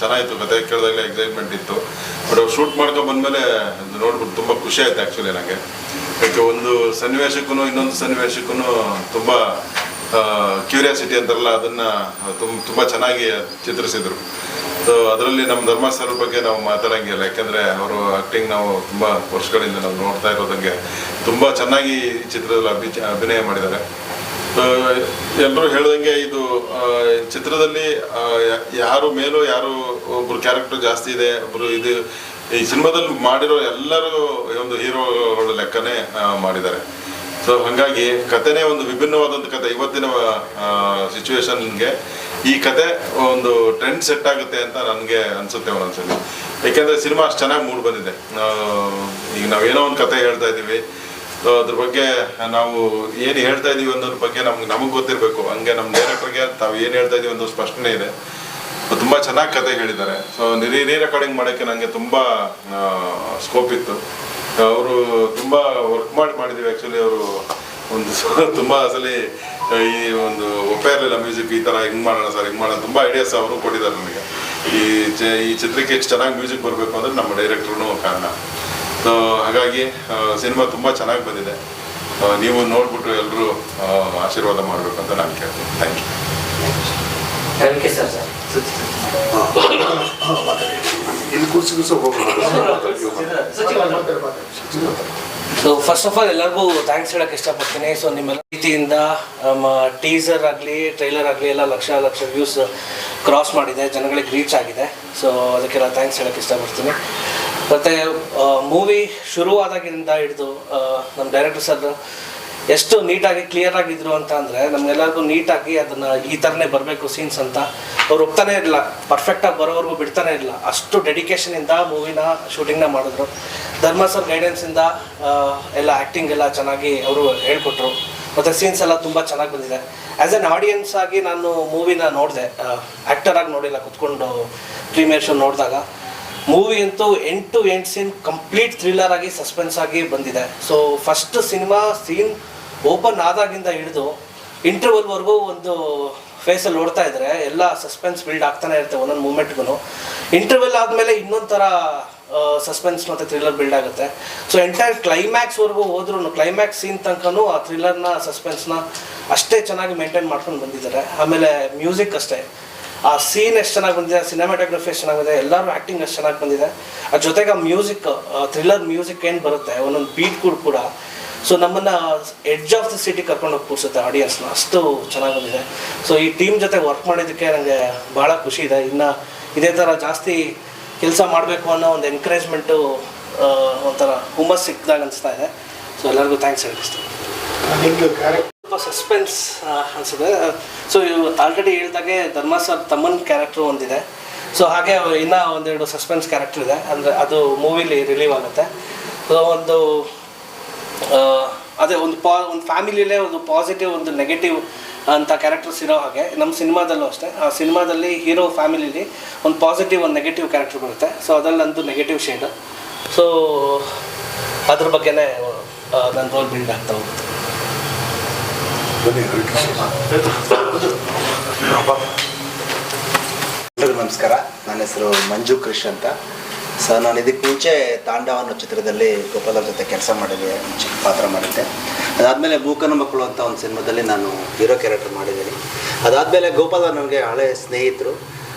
ಚೆನ್ನಾಗಿತ್ತು. ಕತೆ ಕೇಳಿದಾಗಲೇ ಎಕ್ಸೈಟ್ಮೆಂಟ್ ಇತ್ತು. ಬಟ್ ಅವ್ರು ಶೂಟ್ ಮಾಡ್ಕೊಂಡು ಬಂದಮೇಲೆ ನೋಡ್ಬಿಟ್ಟು ತುಂಬ ಖುಷಿ ಆಯ್ತು ಆ್ಯಕ್ಚುಲಿ ನನಗೆ ಯಾಕೆ ಒಂದು ಸನ್ನಿವೇಶಕ್ಕೂ ಇನ್ನೊಂದು ಸನ್ನಿವೇಶಕ್ಕೂ ತುಂಬ ಕ್ಯೂರಿಯಾಸಿಟಿ ಅಂತಾರಲ್ಲ, ಅದನ್ನು ತುಂಬ ತುಂಬ ಚೆನ್ನಾಗಿ ಚಿತ್ರಿಸಿದರು. ಸೊ ಅದರಲ್ಲಿ ನಮ್ಮ ಧರ್ಮ ಸರ್ ಬಗ್ಗೆ ನಾವು ಮಾತಾಡೋಂಗಿಲ್ಲ. ಯಾಕೆಂದರೆ ಅವರು ಆ್ಯಕ್ಟಿಂಗ್ ನಾವು ತುಂಬ ವರ್ಷಗಳಿಂದ ನಾವು ನೋಡ್ತಾ ಇರೋದಂಗೆ ತುಂಬ ಚೆನ್ನಾಗಿ ಚಿತ್ರದಲ್ಲಿ ಅಭಿ, ಅಭಿನಯ ಮಾಡಿದ್ದಾರೆ. ಎಲ್ಲರೂ ಹೇಳ್ದಂಗೆ ಇದು ಚಿತ್ರದಲ್ಲಿ ಯಾರು ಮೇಲೂ ಯಾರು ಒಬ್ರು ಕ್ಯಾರೆಕ್ಟರ್ ಜಾಸ್ತಿ ಇದೆ, ಒಬ್ರು ಇದು, ಈ ಸಿನಿಮಾದಲ್ಲಿ ಮಾಡಿರೋ ಎಲ್ಲರೂ ಒಂದು ಹೀರೋಗಳ ಲೆಕ್ಕನೇ ಮಾಡಿದ್ದಾರೆ. ಸೊ ಹಾಗಾಗಿ ಕತೆನೇ ಒಂದು ವಿಭಿನ್ನವಾದಂಥ ಕತೆ. ಇವತ್ತಿನ ಸಿಚುವೇಶನ್ಗೆ ಈ ಕತೆ ಒಂದು ಟ್ರೆಂಡ್ ಸೆಟ್ ಆಗುತ್ತೆ ಅಂತ ನನಗೆ ಅನಿಸುತ್ತೆ ಒಂದೊಂದ್ಸಲಿ. ಯಾಕೆಂದರೆ ಸಿನಿಮಾ ಅಷ್ಟು ಚೆನ್ನಾಗಿ ಮೂಡ್ ಬಂದಿದೆ. ಈಗ ನಾವೇನೋ ಒಂದು ಕತೆ ಹೇಳ್ತಾ ಇದ್ದೀವಿ. ಸೊ ಅದ್ರ ಬಗ್ಗೆ ನಾವು ಏನು ಹೇಳ್ತಾ ಇದೀವಿ ಅನ್ನೋದ್ರ ಬಗ್ಗೆ ನಮ್ಗೆ ನಮಗೆ ಗೊತ್ತಿರಬೇಕು. ಹಂಗೆ ನಮ್ಮ ಡೈರೆಕ್ಟರ್ಗೆ ತಾವು ಏನು ಹೇಳ್ತಾ ಇದೀವಿ ಅನ್ನೋ ಸ್ಪಷ್ಟನೆ ಇದೆ. ತುಂಬ ಚೆನ್ನಾಗಿ ಕತೆ ಹೇಳಿದ್ದಾರೆ ಸೊ ರೀ ರೀ ರೆಕಾರ್ಡಿಂಗ್ ಮಾಡೋಕ್ಕೆ ನನಗೆ ತುಂಬ ಸ್ಕೋಪ್ ಇತ್ತು. ಅವರು ತುಂಬ ವರ್ಕ್ ಮಾಡಿ ಮಾಡಿದ್ದೀವಿ ಆ್ಯಕ್ಚುಲಿ ಅವರು. ಒಂದು ತುಂಬಾ ತುಂಬ ಸಲ ಈ ಒಂದು ಇರಲಿಲ್ಲ ಮ್ಯೂಸಿಕ್ ಈ ಥರ ಹಿಂಗೆ ಮಾಡೋಣ ಸರ್, ಹಿಂಗೆ ಮಾಡೋಣ ತುಂಬ ಐಡಿಯಾಸ್ ಅವರು ಕೊಟ್ಟಿದ್ದಾರೆ ನನಗೆ ಈ ಈ ಚಿತ್ರಕ್ಕೆ ಚೆನ್ನಾಗಿ ಮ್ಯೂಸಿಕ್ ಬರಬೇಕು ಅಂದರೆ ನಮ್ಮ ಡೈರೆಕ್ಟ್ರೂ ಕಾರಣ. ಹಾಗಾಗಿ ಸಿನಿಮಾ ತುಂಬ ಚೆನ್ನಾಗಿ ಬಂದಿದೆ. ನೀವು ನೋಡ್ಬಿಟ್ಟು ಎಲ್ಲರೂ ಆಶೀರ್ವಾದ ಮಾಡಬೇಕು ಅಂತ ನಾನು ಕೇಳ್ತೀನಿ. Thank you. So first of all ಎಲ್ಲರಿಗೂ ಥ್ಯಾಂಕ್ಸ್ ಹೇಳಕ್ಕೆ ಇಷ್ಟಪಡ್ತೀನಿ. ಸೊ ನಿಮ್ಮೆಲ್ಲ ರೀತಿಯಿಂದ ನಮ್ಮ ಟೀಸರ್ ಆಗಲಿ ಟ್ರೈಲರ್ ಆಗಲಿ ಎಲ್ಲ ಲಕ್ಷ ಲಕ್ಷ ವ್ಯೂಸ್ ಕ್ರಾಸ್ ಮಾಡಿದೆ. ಜನಗಳಿಗೆ ರೀಚ್ ಆಗಿದೆ. ಸೊ ಅದಕ್ಕೆಲ್ಲ ಥ್ಯಾಂಕ್ಸ್ ಹೇಳಕ್ಕೆ ಇಷ್ಟಪಡ್ತೀನಿ. ಮತ್ತು ಮೂವಿ ಶುರುವಾದಾಗಿಂದ ಹಿಡಿದು ನಮ್ಮ ಡೈರೆಕ್ಟರ್ ಸರ್ ಎಷ್ಟು ನೀಟಾಗಿ ಕ್ಲಿಯರ್ ಆಗಿದ್ರು ಅಂತ ಅಂದರೆ, ನಮ್ಗೆಲ್ಲರಿಗೂ ನೀಟಾಗಿ ಅದನ್ನು ಈ ಥರನೇ ಬರಬೇಕು ಸೀನ್ಸ್ ಅಂತ. ಅವ್ರು ಒಪ್ತಾನೆ ಇರಲಿಲ್ಲ. ಪರ್ಫೆಕ್ಟಾಗಿ ಬರೋವರೆಗೂ ಬಿಡ್ತಾನೆ ಇರಲಿಲ್ಲ. ಅಷ್ಟು ಡೆಡಿಕೇಶನಿಂದ ಮೂವಿನ ಶೂಟಿಂಗ್ನ ಮಾಡಿದ್ರು. ಧರ್ಮ ಸರ್ ಗೈಡೆನ್ಸಿಂದ ಎಲ್ಲ ಆ್ಯಕ್ಟಿಂಗ್ ಎಲ್ಲ ಚೆನ್ನಾಗಿ ಅವರು ಹೇಳ್ಕೊಟ್ರು. ಮತ್ತು ಸೀನ್ಸ್ ಎಲ್ಲ ತುಂಬ ಚೆನ್ನಾಗಿ ಬಂದಿದೆ. ಆ್ಯಸ್ ಎನ್ ಆಡಿಯನ್ಸ್ ಆಗಿ ನಾನು ಮೂವಿನ ನೋಡಿದೆ. ಆ್ಯಕ್ಟರಾಗಿ ನೋಡಿಲ್ಲ, ಕುತ್ಕೊಂಡು ಪ್ರೀಮಿಯರ್ ಶೋ ನೋಡಿದಾಗ. ಮೂವಿ ಅಂತೂ ಎಂಟು ಎಂಟು ಸೀನ್ ಕಂಪ್ಲೀಟ್ ಥ್ರಿಲ್ಲರ್ ಆಗಿ ಸಸ್ಪೆನ್ಸ್ ಆಗಿ ಬಂದಿದೆ. So first cinema scene open ಆದಾಗಿಂದ ಹಿಡಿದು ಇಂಟರ್ವಲ್ವರೆಗೂ ಒಂದು ಫೇಸಲ್ಲಿ ಓಡ್ತಾ ಇದ್ರೆ ಎಲ್ಲ ಸಸ್ಪೆನ್ಸ್ ಬಿಲ್ಡ್ ಆಗ್ತಾನೆ ಇರುತ್ತೆ ಒಂದೊಂದು ಮೂಮೆಂಟ್ಗೂ ಇಂಟರ್ವೆಲ್ ಆದಮೇಲೆ ಇನ್ನೊಂದು ಥರ ಸಸ್ಪೆನ್ಸ್ ಮತ್ತು ಥ್ರಿಲ್ಲರ್ ಬಿಲ್ಡ್ ಆಗುತ್ತೆ. ಸೊ ಎಂಟೈರ್ ಕ್ಲೈಮ್ಯಾಕ್ಸ್ವರೆಗೂ ಹೋದ್ರೂ ಕ್ಲೈಮ್ಯಾಕ್ಸ್ ಸೀನ್ ತನಕನೂ ಆ ಥ್ರಿಲ್ಲರ್ನ ಸಸ್ಪೆನ್ಸ್ನ ಅಷ್ಟೇ ಚೆನ್ನಾಗಿ ಮೇಂಟೈನ್ ಮಾಡ್ಕೊಂಡು ಬಂದಿದ್ದಾರೆ. ಆಮೇಲೆ ಮ್ಯೂಸಿಕ್ ಅಷ್ಟೇ. ಆ ಸೀನ್ ಎಷ್ಟು ಚೆನ್ನಾಗಿ ಬಂದಿದೆ ಸಿನಿಮಾಟೋಗ್ರಫಿ ಎಷ್ಟು ಚೆನ್ನಾಗಿ ಬಂದಿದೆ ಎಲ್ಲರೂ ಆ್ಯಕ್ಟಿಂಗ್ ಎಷ್ಟು ಚೆನ್ನಾಗಿ ಬಂದಿದೆ. ಅದ್ರ ಜೊತೆಗೆ ಆ ಮ್ಯೂಸಿಕ್ ಥ್ರಿಲ್ಲರ್ ಮ್ಯೂಸಿಕ್ ಏನು ಬರುತ್ತೆ, ಒಂದೊಂದು ಬೀಟ್ ಕೂಡ ಕೂಡ. ಸೊ ನಮ್ಮನ್ನು ಎಡ್ಜ್ ಆಫ್ ದ ಸಿಟಿ ಕರ್ಕೊಂಡು ಹೋಗಿ ಕೂರಿಸುತ್ತೆ ಆಡಿಯನ್ಸ್ನ ಅಷ್ಟು ಚೆನ್ನಾಗಿ ಬಂದಿದೆ. ಸೊ ಈ ಟೀಮ್ ಜೊತೆ ವರ್ಕ್ ಮಾಡಿದ್ದಕ್ಕೆ ನನಗೆ ಭಾಳ ಖುಷಿ ಇದೆ. ಇನ್ನು ಇದೇ ಥರ ಜಾಸ್ತಿ ಕೆಲಸ ಮಾಡಬೇಕು ಅನ್ನೋ ಒಂದು ಎನ್ಕರೇಜ್ಮೆಂಟು ಒಂಥರ ಹುಮ್ಮಸ್ ಸಿಕ್ಕಿದಾಗ ಅನಿಸ್ತಾ ಇದೆ. ಸೊ ಎಲ್ಲರಿಗೂ ಥ್ಯಾಂಕ್ಸ್ ಹೇಳ್ತೀನಿ ಸಸ್ಪೆನ್ಸ್ ಅನ್ಸುತ್ತೆ. ಸೊ ಆಲ್ರೆಡಿ ಹೇಳಿದಾಗೆ ಧರ್ಮ ಸರ್ ತಮ್ಮನ ಕ್ಯಾರೆಕ್ಟ್ರು ಒಂದಿದೆ. ಸೊ ಹಾಗೆ ಇನ್ನೂ ಒಂದೆರಡು ಸಸ್ಪೆನ್ಸ್ ಕ್ಯಾರೆಕ್ಟರ್ ಇದೆ. ಅಂದರೆ ಅದು ಮೂವಿಲಿ ರಿಲೀವ್ ಆಗುತ್ತೆ. ಸೊ ಒಂದು ಅದೇ ಒಂದು ಪಾ ಒಂದು ಫ್ಯಾಮಿಲಿಲೇ ಒಂದು ಪಾಸಿಟಿವ್ ಒಂದು ನೆಗೆಟಿವ್ ಅಂತ ಕ್ಯಾರೆಕ್ಟರ್ಸ್ ಇರೋ ಹಾಗೆ ನಮ್ಮ ಸಿನಿಮಾದಲ್ಲೂ ಅಷ್ಟೇ. ಆ ಸಿನಿಮಾದಲ್ಲಿ ಹೀರೋ ಫ್ಯಾಮಿಲಿಲಿ ಒಂದು ಪಾಸಿಟಿವ್ ಒಂದು ನೆಗೆಟಿವ್ ಕ್ಯಾರೆಕ್ಟರ್ ಬರುತ್ತೆ. ಸೊ ಅದ್ರಲ್ಲಿ ನಂದು ನೆಗೆಟಿವ್ ಶೇಡ್ ಸೊ ಅದ್ರ ಬಗ್ಗೆನೇ ನನ್ನ ರೋಲ್ ಬಿಲ್ಡ್ ಆಗ್ತಾ ಹೋಗುತ್ತೆ. ನಮಸ್ಕಾರ. ನನ್ನ ಹೆಸರು ಮಂಜು ಕೃಷ್ ಅಂತ. ಸರ್ ನಾನು ಇದಕ್ಕೆ ಮುಂಚೆ ತಾಂಡವ ಅನ್ನೋ ಚಿತ್ರದಲ್ಲಿ ಗೋಪಾಲ ಜೊತೆ ಕೆಲಸ ಮಾಡಿದ್ದೆ ಚಿಕ್ಕ ಪಾತ್ರ ಮಾಡಿದ್ದೆ. ಅದಾದಮೇಲೆ ಮೂಕನ ಮಕ್ಕಳು ಅಂತ ಒಂದು ಸಿನಿಮಾದಲ್ಲಿ ನಾನು ಹೀರೋ ಕ್ಯಾರೆಕ್ಟರ್ ಮಾಡಿದ್ದೀನಿ. ಅದಾದಮೇಲೆ ಗೋಪಾಲ ನನಗೆ ಹಳೆ ಸ್ನೇಹಿತರು.